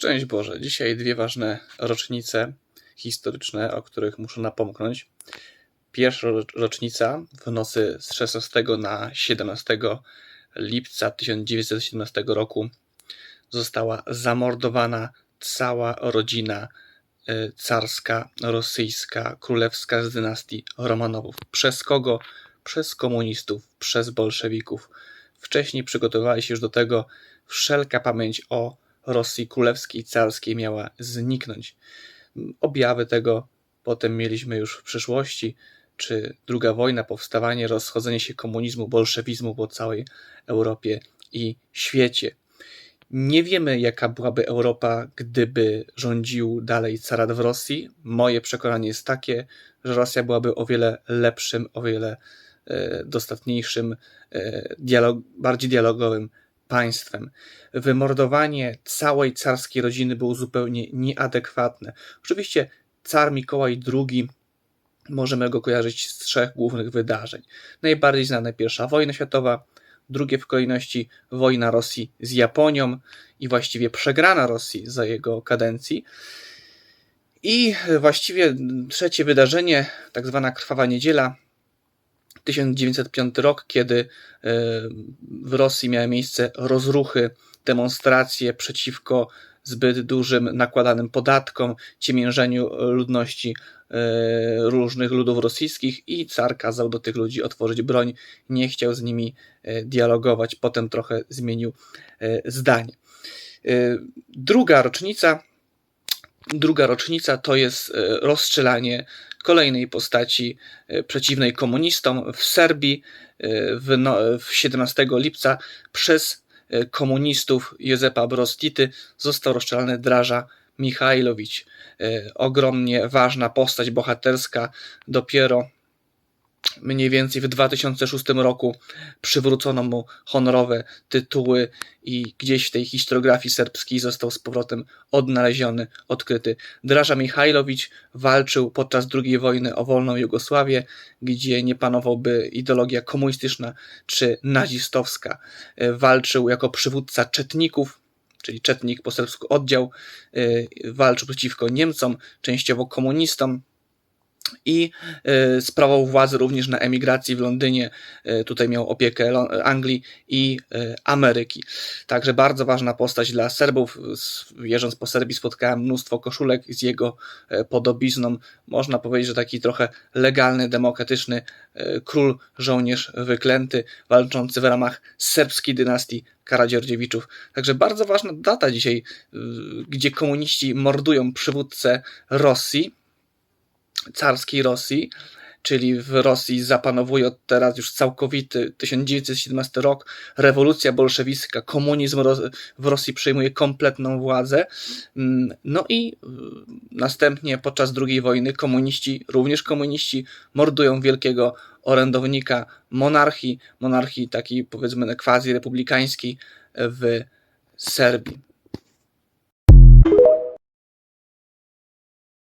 Szczęść Boże. Dzisiaj dwie ważne rocznice historyczne, o których muszę napomknąć. Pierwsza ro- rocznica w nocy z 16 na 17 lipca 1917 roku została zamordowana cała rodzina e, carska, rosyjska, królewska z dynastii Romanowów. Przez kogo? Przez komunistów, przez bolszewików. Wcześniej przygotowywali się już do tego. Wszelka pamięć o Rosji Królewskiej, Carskiej miała zniknąć. Objawy tego potem mieliśmy już w przyszłości, czy druga wojna, powstawanie, rozchodzenie się komunizmu, bolszewizmu po całej Europie i świecie. Nie wiemy, jaka byłaby Europa, gdyby rządził dalej carat w Rosji. Moje przekonanie jest takie, że Rosja byłaby o wiele lepszym, o wiele e, dostatniejszym, e, dialog, bardziej dialogowym państwem. Wymordowanie całej carskiej rodziny było zupełnie nieadekwatne. Oczywiście car Mikołaj II możemy go kojarzyć z trzech głównych wydarzeń. Najbardziej znane pierwsza wojna światowa, drugie w kolejności wojna Rosji z Japonią i właściwie przegrana Rosji za jego kadencji. I właściwie trzecie wydarzenie, tak zwana krwawa niedziela, 1905 rok, kiedy e, w Rosji miały miejsce rozruchy, demonstracje przeciwko zbyt dużym nakładanym podatkom, ciemiężeniu ludności e, różnych ludów rosyjskich i car kazał do tych ludzi otworzyć broń, nie chciał z nimi e, dialogować, potem trochę zmienił zdanie. Druga rocznica, druga rocznica to jest rozstrzelanie kolejnej postaci e, przeciwnej komunistom w Serbii e, w, no, w 17 lipca przez e, komunistów Józefa Broz Tity został rozstrzelany Draża Michajlowicz. Ogromnie ważna postać bohaterska. Dopiero mniej więcej w 2006 roku przywrócono mu honorowe tytuły i gdzieś w tej historiografii serbskiej został z powrotem odnaleziony, odkryty. Draża Michajlowicz walczył podczas II wojny o wolną Jugosławię, gdzie nie panowałby ideologia komunistyczna czy nazistowska. E, Walczył jako przywódca czetników, czyli czetnik po serbsku oddział, e, walczył przeciwko Niemcom, częściowo komunistom i e, sprawował władzę również na emigracji w Londynie. E, Tutaj miał opiekę Anglii i e, Ameryki. Także bardzo ważna postać dla Serbów. Jeżdżąc po Serbii spotkałem mnóstwo koszulek z jego podobizną. Można powiedzieć, że taki trochę legalny, demokratyczny król, żołnierz wyklęty, walczący w ramach serbskiej dynastii Karadziordziewiczów. Także bardzo ważna data dzisiaj, gdzie komuniści mordują przywódcę Rosji, carskiej Rosji, czyli w Rosji zapanowuje od teraz już całkowity 1917 rok, rewolucja bolszewicka, komunizm w Rosji przejmuje kompletną władzę. Mm, No i y, następnie podczas II wojny komuniści, również komuniści, mordują wielkiego orędownika monarchii, monarchii takiej powiedzmy quasi republikańskiej w Serbii.